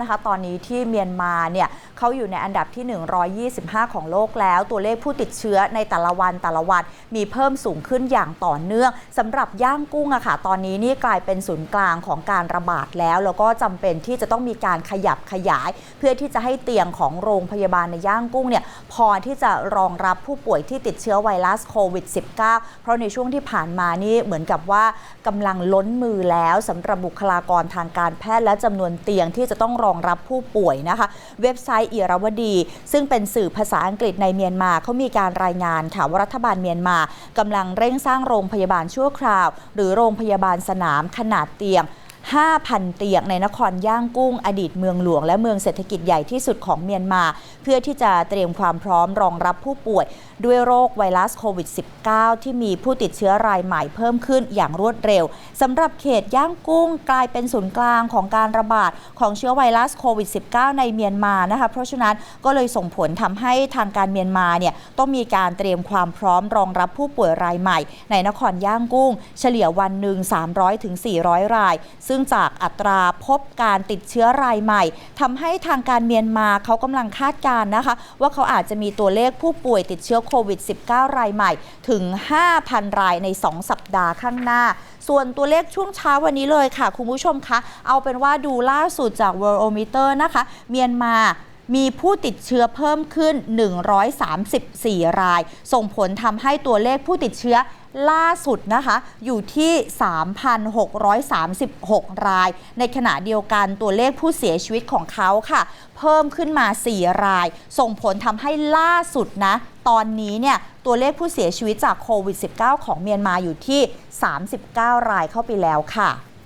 นะคะตอนนี้ที่เมียนมาเนี่ยเขาอยู่ในอันดับที่ 125 ของโลกแล้ว ตัวเลขผู้ติดเชื้อในแต่ละวันแต่ละวันมีเพิ่มสูงขึ้นอย่างต่อเนื่องสำหรับย่างกุ้งอะค่ะตอนนี้นี่กลายเป็นศูนย์กลางของการระบาดแล้ว แล้วก็จำเป็นที่จะต้องมีการขยับขยาย เพื่อที่จะให้เตียงของโรงพยาบาลในย่างกุ้งเนี่ยพอที่จะรองรับผู้ป่วยที่ติดเชื้อไวรัสโควิด -19 เพราะในช่วงที่ผ่านมานี่เหมือนกับว่ากำลังล้นมือแล้วสำหรับบุคลากรทางการแพทย์และจำนวนเตียงที่จะต้องรองรับผู้ป่วยนะคะ เว็บไซต์เอราวดี ซึ่งเป็นสื่อภาษาอังกฤษในเมียนมาเขามีการรายงานค่ะว่ารัฐบาลเมียนมากำลังเร่งสร้างโรงพยาบาลชั่วคราว หรือโรงพยาบาลสนามขนาดเตียง 5,000 เตียงในนครย่างกุ้งอดีตเมืองหลวงและเมืองเศรษฐกิจใหญ่ที่สุดของเมียนมา เพื่อที่จะเตรียมความพร้อมรองรับผู้ป่วย ด้วยโรคไวรัสโควิด -19 ที่มีผู้ติดเชื้อรายใหม่เพิ่มขึ้นอย่างรวดเร็วสำหรับเขตย่างกุ้งกลายเป็นศูนย์กลางของการระบาดของเชื้อไวรัสโควิด -19 ในเมียนมานะคะเพราะฉะนั้นก็เลยส่งผลทำให้ทางการเมียนมาเนี่ยต้องมีการเตรียมความพร้อมรองรับผู้ป่วยรายใหม่ ในนครย่างกุ้ง เฉลี่ยวันหนึ่ง300ถึง400 รายซึ่งจากอัตราพบการติดเชื้อรายใหม่ทำให้ทางการเมียนมาเขากำลังคาดการณ์นะคะ ว่าเขาอาจจะมีตัวเลขผู้ป่วยติดเชื้อโควิด -19 รายใหม่ ถึง 5,000 รายใน 2 สัปดาห์ข้างหน้า ส่วนตัวเลขช่วงเช้าวันนี้เลยค่ะ คุณผู้ชมคะ เอาเป็นว่าดูล่าสุดจาก Worldometer นะคะ เมียนมา มีผู้ติดเชื้อเพิ่มขึ้น 134 ราย ส่งผลทำให้ตัวเลขผู้ติดเชื้อล่าสุดนะคะอยู่ที่ 3,636 ราย ในขณะเดียวกันตัวเลขผู้เสียชีวิตของเขาค่ะ เพิ่มขึ้นมา 4 ราย ส่งผลทำให้ล่าสุดนะ ตอนนี้เนี่ยตัวเลขผู้เสียชีวิตจากโควิด -19 ของเมียนมาอยู่ที่ 39 รายเข้าไปแล้วค่ะ